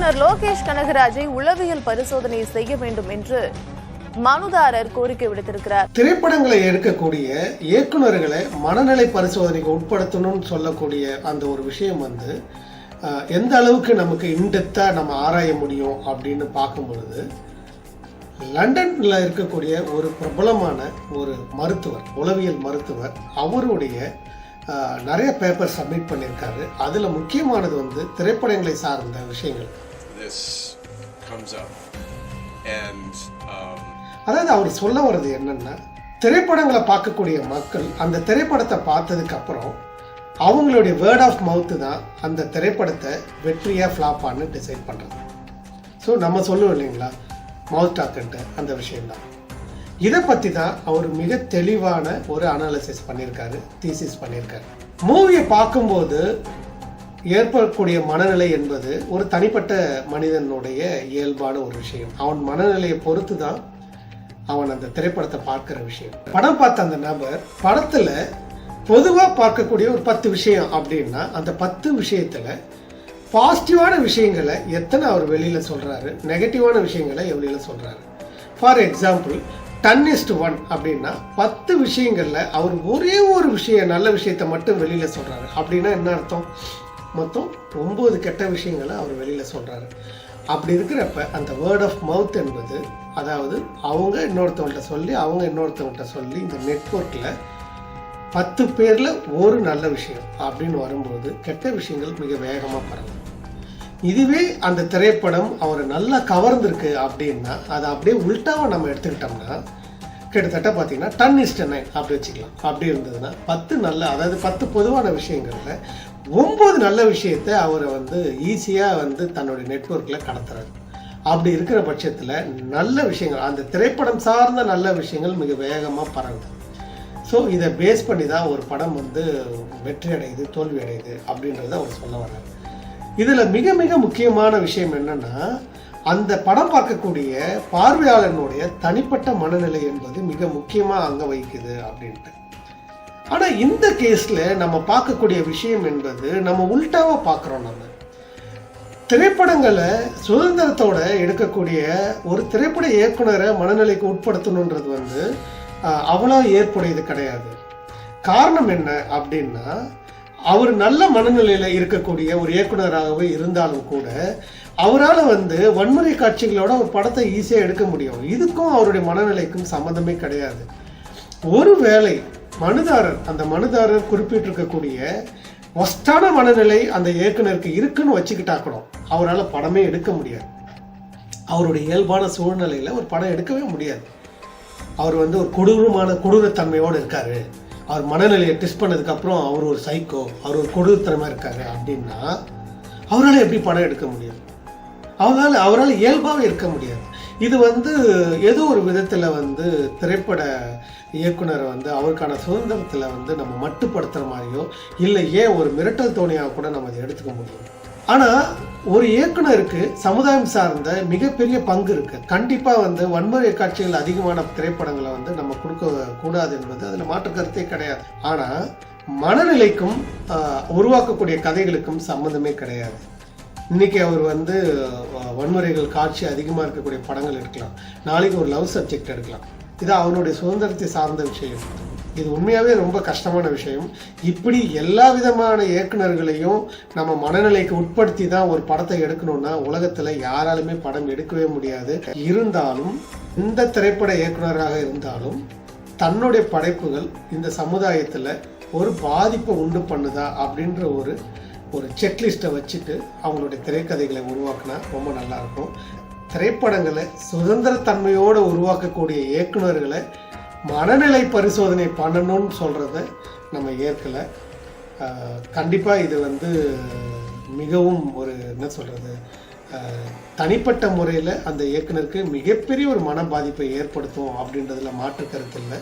இயக்குனர் லோகேஷ் கனகராஜை உளவியல் பரிசோதனை செய்ய வேண்டும் என்று மனுதாரர் கோரிக்கை விடுத்திருக்கிறார். திரைப்படங்களை எடுக்கக்கூடிய இயக்குனர்களை மனநிலை பரிசோதனைக்கு உட்படுத்தணும்னு சொல்லக்கூடிய அந்த ஒரு விஷயம் வந்து எந்த அளவுக்கு நமக்கு இன்டெப்தா நம்ம ஆராய முடியும் அப்படின்னு பார்க்கும் பொழுது லண்டனில் இருக்கக்கூடிய ஒரு பிரபலமான ஒரு மருத்துவர் உளவியல் மருத்துவர் அவருடைய நிறைய பேப்பர் சப்மிட் பண்ணியிருக்காரு. அதில் முக்கியமானது வந்து திரைப்படங்களை சார்ந்த விஷயங்கள். This comes up. And um, அதாவது அவர் சொல்ல வர்றது என்னன்னா திரைப்படங்களை பார்க்கக்கூடிய மக்கள் அந்த திரைப்படத்தை பார்த்ததுக்கு அப்புறம் அவங்களுடைய வேர்ட் ஆஃப் மவுத்து தான் அந்த திரைப்படத்தை வெற்றியாக ஃப்ளாப்பான்னு டிசைட் பண்ணுறது ஸோ நம்ம சொல்லுவோம் இல்லைங்களா? மவுத் டாக்குன்ட்டு அந்த விஷயம்தான். இதை பற்றி தான் அவர் மிக தெளிவான ஒரு அனாலிசிஸ் பண்ணியிருக்காரு தீசிஸ் பண்ணியிருக்காரு. மூவியை பார்க்கும்போது ஏற்படக்கூடிய மனநிலை என்பது ஒரு தனிப்பட்ட மனிதனுடைய இயல்பான ஒரு விஷயம். அவன் மனநிலையை பொறுத்து தான் அவன் அந்த திரைப்படத்தை பார்க்கிற விஷயம். படம் பார்த்த அந்த நபர் படத்துல பொதுவா பார்க்கக்கூடிய ஒரு பத்து விஷயம் அப்படின்னா அந்த பத்து விஷயத்துல பாசிட்டிவான விஷயங்களை எத்தனை அவர் வெளியில சொல்றாரு நெகட்டிவான விஷயங்களை வெளியில சொல்றாரு. For example ten is to one அப்படின்னா பத்து விஷயங்கள்ல அவர் ஒரே ஒரு விஷயம் நல்ல விஷயத்தை மட்டும் வெளியில சொல்றாரு. அப்படின்னா என்ன அர்த்தம்? மொத்தம் ஒம்பது கெட்ட விஷயங்களை அவர் வெளியில் சொல்கிறாரு அப்படி இருக்கிறப்ப அந்த வேர்ட் ஆஃப் மவுத் என்பது அதாவது அவங்க இன்னொருத்தவங்கள்ட்ட சொல்லி அவங்க இன்னொருத்தவங்கள்ட்ட சொல்லி இந்த நெட்ஒர்க்கில் பத்து பேரில் ஒரு நல்ல விஷயம் அப்படின்னு வரும்போது கெட்ட விஷயங்கள் மிக வேகமாக பரவும். இதுவே அந்த திரைப்படம் அவரை நல்லா கவர்ந்துருக்கு அப்படின்னா அதை அப்படியே உல்ட்டாவை நம்ம எடுத்துக்கிட்டோம்னா கிட்டத்தட்ட பார்த்தீங்கன்னா டன் இஸ்ட் நைன் அப்படி வச்சுக்கலாம். அப்படி இருந்ததுன்னா பத்து நல்ல அதாவது பத்து பொதுவான விஷயங்களில் ஒம்பது நல்ல விஷயத்தை அவரை வந்து ஈஸியாக வந்து தன்னுடைய நெட்வொர்க்கில் கடத்துறாரு. அப்படி இருக்கிற பட்சத்தில் நல்ல விஷயங்கள் அந்த திரைப்படம் சார்ந்த நல்ல விஷயங்கள் மிக வேகமாக பரவுது. ஸோ இதை பேஸ் பண்ணி தான் ஒரு படம் வந்து வெற்றி அடையுது தோல்வி அடையுது அப்படின்றத அவர் சொல்ல வர்றார். இதில் மிக மிக முக்கியமான விஷயம் என்னென்னா அந்த படம் பார்க்கக்கூடிய பார்வையாளனுடைய தனிப்பட்ட மனநிலை என்பது மிக முக்கியமாக அங்கே வகிக்குது அப்படின்ட்டு. ஆனால் இந்த கேஸில் நம்ம பார்க்கக்கூடிய விஷயம் என்பது நம்ம உல்டாவா பார்க்குறோம் நம்ம. திரைப்படங்களை சுதந்திரத்தோட எடுக்கக்கூடிய ஒரு திரைப்பட இயக்குனரை மனநிலைக்கு உட்படுத்தணுன்றது வந்து அவ்வளோ ஏற்புடையது கிடையாது. காரணம் என்ன அப்படின்னா அவர் நல்ல மனநிலையில் இருக்கக்கூடிய ஒரு இயக்குனராகவே இருந்தாலும் கூட அவரால் வந்து வன்முறை காட்சிகளோட ஒரு படத்தை ஈஸியாக எடுக்க முடியும். இதுக்கும் அவருடைய மனநிலைக்கும் சம்மந்தமே கிடையாது. ஒருவேளை மனுதாரர் அந்த மனுதாரர் குறிப்பிட்டிருக்கக்கூடிய ஒஸ்டான மனநிலை அந்த இயக்குனருக்கு இருக்குன்னு வச்சுக்கிட்டா கூட அவரால் படமே எடுக்க முடியாது. அவருடைய இயல்பான சூழ்நிலையில் ஒரு படம் எடுக்கவே முடியாது. அவர் வந்து ஒரு கொடூரமான கொடூரத்தன்மையோடு இருக்காரு. அவர் மனநிலையை டெஸ்ட் பண்ணதுக்கப்புறம் அவர் ஒரு சைக்கோ அவர் ஒரு கொடூரத்தனமாக இருக்காரு அப்படின்னா அவரால் எப்படி படம் எடுக்க முடியும்? அவரால் அவரால் இயல்பாகவே இருக்க முடியாது. இது வந்து ஏதோ ஒரு விதத்தில் வந்து திரைப்பட இயக்குனரை வந்து அவருக்கான சுதந்திரத்தில் வந்து நம்ம மட்டுப்படுத்துகிற மாதிரியோ இல்லை ஏன் ஒரு மிரட்டல் தோணியாக கூட நம்ம அதை எடுத்துக்க முடியும்? ஆனால் ஒரு இயக்குனருக்கு சமுதாயம் சார்ந்த மிகப்பெரிய பங்கு இருக்குது கண்டிப்பாக வந்து வன்முறை காட்சிகள் அதிகமான திரைப்படங்களை வந்து நம்ம கொடுக்க கூடாது என்பது அதில் மாற்று கருத்தே கிடையாது. ஆனால் மனநிலைக்கும் உருவாக்கக்கூடிய கதைகளுக்கும் சம்மந்தமே கிடையாது. இன்னைக்கு அவர் வந்து வன்முறைகள் காட்சி அதிகமாக இருக்கக்கூடிய படங்கள் எடுக்கலாம். நாளைக்கு ஒரு லவ் சப்ஜெக்ட் எடுக்கலாம். இது அவருடைய சுதந்திரத்தை சார்ந்த விஷயம். இது உண்மையாகவே ரொம்ப கஷ்டமான விஷயம். இப்படி எல்லா விதமான இயக்குனர்களையும் நம்ம மனநிலைக்கு உட்படுத்தி தான் ஒரு படத்தை எடுக்கணும்னா உலகத்தில் யாராலுமே படம் எடுக்கவே முடியாது. இருந்தாலும் இந்த திரைப்பட இயக்குனராக இருந்தாலும் தன்னுடைய படைப்புகள் இந்த சமுதாயத்தில் ஒரு பாதிப்பை உண்டு பண்ணுதா அப்படின்ற ஒரு ஒரு செக்லிஸ்ட்டை வச்சுட்டு அவங்களுடைய திரைக்கதைகளை உருவாக்குனா ரொம்ப நல்லாயிருக்கும். திரைப்படங்களை சுதந்திரத்தன்மையோடு உருவாக்கக்கூடிய இயக்குனர்களை மனநிலை பரிசோதனை பண்ணணும்னு சொல்கிறத நம்ம ஏற்கலை. கண்டிப்பாக இது வந்து மிகவும் ஒரு என்ன சொல்கிறது தனிப்பட்ட முறையில் அந்த இயக்குனருக்கு மிகப்பெரிய ஒரு மன பாதிப்பை ஏற்படுத்தும் அப்படின்றதுல மாற்று கருத்து இல்லை.